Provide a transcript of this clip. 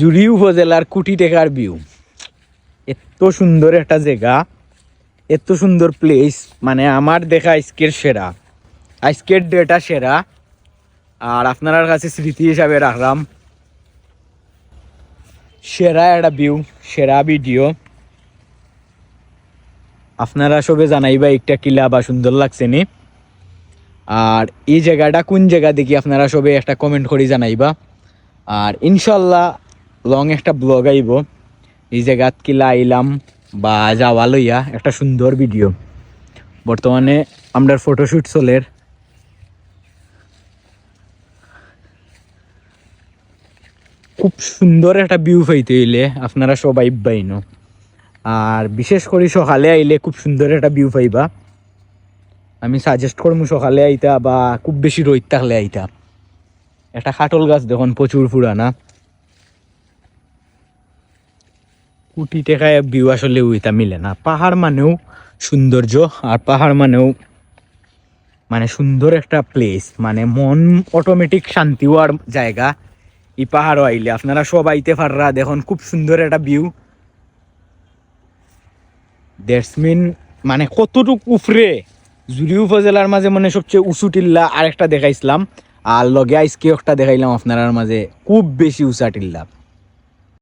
জুড়ি উপজেলার কোটি টাকার ভিউ এত সুন্দর একটা জায়গা, এত সুন্দর প্লেস মানে আমার দেখা আজকের সেরা। আজকের ডেটা সেরা। আর আপনার কাছে স্মৃতি হিসাবে রাখলাম, সেরা একটা ভিউ সেরা ভিডিও আপনারা সবে জানাইবা একটা কিলা বা সুন্দর লাগছে নি? আর এই জায়গাটা কোন জায়গা দেখি আপনারা সবে একটা কমেন্ট করে জানাইবা। আর ইনশাল্লাহ লং একটা ব্লগ আইব। এই জায়গাত কিলা আইলাম বা যাওয়া লইয়া একটা সুন্দর ভিডিও বর্তমানে আমরা ফটোশ্যুট চলের খুব সুন্দর একটা ভিউ পাইতে হইলে আপনারা সবাই বাইনো। আর বিশেষ করে সকালে আইলে খুব সুন্দর একটা ভিউ পাইবা। আমি সাজেস্ট করব সকালে আইতা বা খুব বেশি রোদ থাকলে আইতা। একটা খাটল গাছ দেখুন, প্রচুর পুরানা। কোটি টাকায় ভিউ আসলে ওইটা মিলে না। পাহাড় মানেও সৌন্দর্য আর পাহাড় মানেও মানে সুন্দর একটা প্লেস মানে মন অটোমেটিক শান্তি হওয়ার জায়গা। এই পাহাড়ও আইলে আপনারা সব আইতে পাররা দেখুন খুব সুন্দর একটা ভিউ দ্যাটস মিন কতটুকু উফরে জুড়ি উপজেলার মাঝে মানে সবচেয়ে উঁচু টিল্লা আরেকটা দেখাইছিলাম। আর লগে আইসকে একটা দেখাইলাম আপনার মাঝে, খুব বেশি উঁচা টিল্লা।